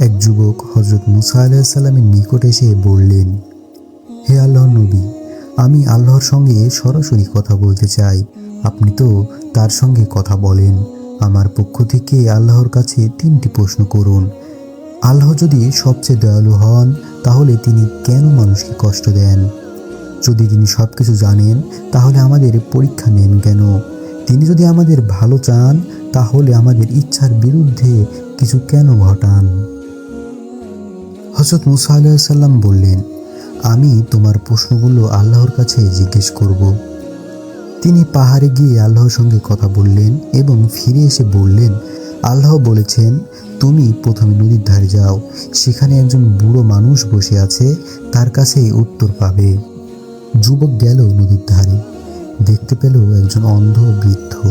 এক যুবক হজরত মুসা আলাহিসাল্লামের নিকট এসে বললেন, হে আল্লাহ নবী, আমি আল্লাহর সঙ্গে সরাসরি কথা বলতে চাই। আপনি তো তার সঙ্গে কথা বলেন। আমার পক্ষ থেকে আল্লাহর কাছে তিনটি প্রশ্ন করুন। আল্লাহ যদি সবচেয়ে দয়ালু হন, তাহলে তিনি কেন মানুষকে কষ্ট দেন? যদি তিনি সব কিছু জানেন, তাহলে আমাদের পরীক্ষা নেন কেন? তিনি যদি আমাদের ভালো চান, তাহলে আমাদের ইচ্ছার বিরুদ্ধে কিছু কেন ঘটান? হজরত মুসা আলাইসাল্লাম বললেন, আমি তোমার প্রশ্নগুলো আল্লাহর কাছে জিজ্ঞেস করব। তিনি পাহাড়ে গিয়ে আল্লাহর সঙ্গে কথা বললেন এবং ফিরে এসে বললেন, আল্লাহ বলেছেন, তুমি প্রথমে নদীর ধারে যাও, সেখানে একজন বুড়ো মানুষ বসে আছে, তার কাছে উত্তর পাবে। যুবক গেল নদীর ধারে। দেখতে পেল একজন অন্ধ বৃদ্ধ।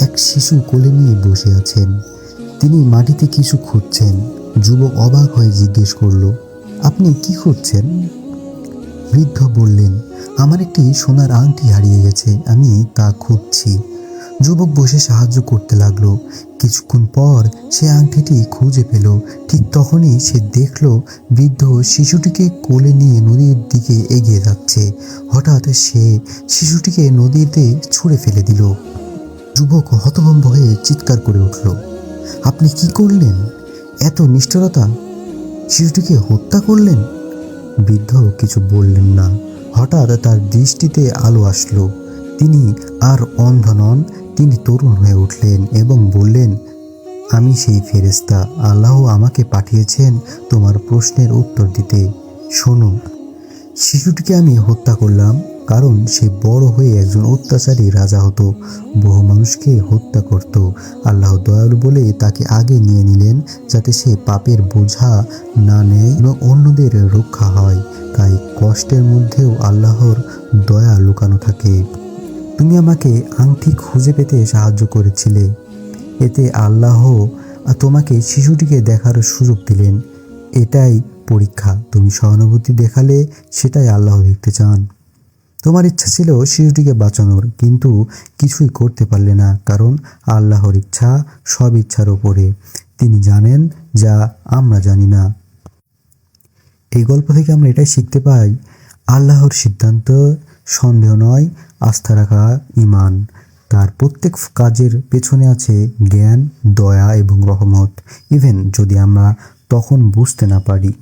এক শিশু কোলে নিয়ে বসে আছেন। তিনি মাটিতে কিছু খুঁজছেন। যুবক অবাক হয়ে জিজ্ঞেস করল, আপনি কি খুঁজছেন? বৃদ্ধ বললেন, আমার একটি সোনার আংটি হারিয়ে গেছে। আমি তা খুঁজছি। যুবক বসে সাহায্য করতে লাগল। কিছুক্ষণ পর সে আংটিটি খুঁজে পেল। ঠিক তখনই সে দেখল বৃদ্ধ শিশুটিকে কোলে নিয়ে নদীর দিকে এগিয়ে যাচ্ছে। হঠাৎ সে শিশুটিকে নদীতে ছুঁড়ে ফেলে দিল। যুবক হতভম্ব হয়ে চিৎকার করে উঠল, আপনি কি করলেন? এত নিষ্ঠুরতা? শিশুটিকে হত্যা করলেন? বৃদ্ধ কিছু বললেন না। হঠাৎ তার দৃষ্টিতে আলো আসলো। তিনি আর অন্ধ নন, তিনি তরুণ হয়ে উঠলেন এবং বললেন, আমি সেই ফেরেস্তা আল্লাহ আমাকে পাঠিয়েছেন তোমার প্রশ্নের উত্তর দিতে। শোনো, শিশুটিকে আমি হত্যা করলাম কারণ সে বড় হয়ে একজন অত্যাচারী রাজা হতো। বহু মানুষকে হত্যা করত। আল্লাহ দয়ালু বলে তাকে আগে নিয়ে নিলেন যাতে সে পাপের বোঝা না নেয় এবং অন্যদের রক্ষা হয়। তাই কষ্টের মধ্যেও আল্লাহর দয়া লুকানো থাকে। তুমি আমাকে আংটি খুঁজে পেতে সাহায্য করেছিলে। এতে আল্লাহ তোমাকে শিশুটিকে দেখার সুযোগ দিলেন। এটাই পরীক্ষা। তুমি সহানুভূতি দেখালে সেটাই আল্লাহ দেখতে চান। তোমার ইচ্ছা ছিল শিশুটিকে বাঁচানোর, কিন্তু কিছুই করতে পারলে না, কারণ আল্লাহর ইচ্ছা সব ইচ্ছার ওপরে তিনি জানেন যা আমরা জানি না। এই গল্প থেকে আমরা এটাই শিখতে পাই, আল্লাহর সিদ্ধান্ত সন্দেহ নয়, আস্থা রাখা ইমান তার প্রত্যেক কাজের পেছনে আছে জ্ঞান, দয়া এবং রহমত। ইভেন যদি আমরা তখন বুঝতে না পারি